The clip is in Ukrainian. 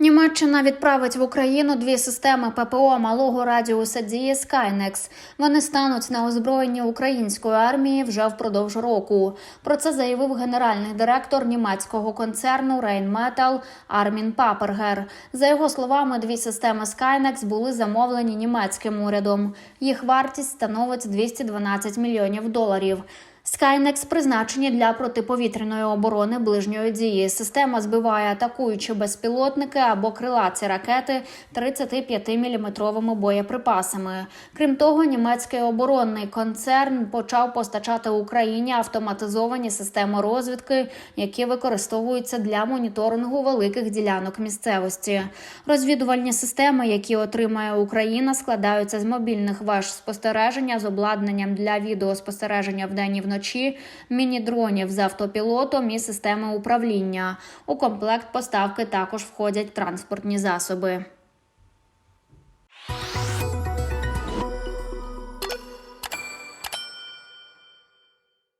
Німеччина відправить в Україну дві системи ППО малого радіуса дії Skynex. Вони стануть на озброєнні української армії вже впродовж року. Про це заявив генеральний директор німецького концерну Rheinmetall Армін Папергер. За його словами, дві системи Skynex були замовлені німецьким урядом. Їх вартість становить 212 мільйонів доларів. Skynex призначені для протиповітряної оборони ближньої дії. Система збиває атакуючі безпілотники або крилаті ракети 35-мм боєприпасами. Крім того, німецький оборонний концерн почав постачати Україні автоматизовані системи розвідки, які використовуються для моніторингу великих ділянок місцевості. Розвідувальні системи, які отримає Україна, складаються з мобільних веж спостереження з обладнанням для відеоспостереження вдень і вночі, міні-дронів з автопілотом і системи управління. У комплект поставки також входять транспортні засоби.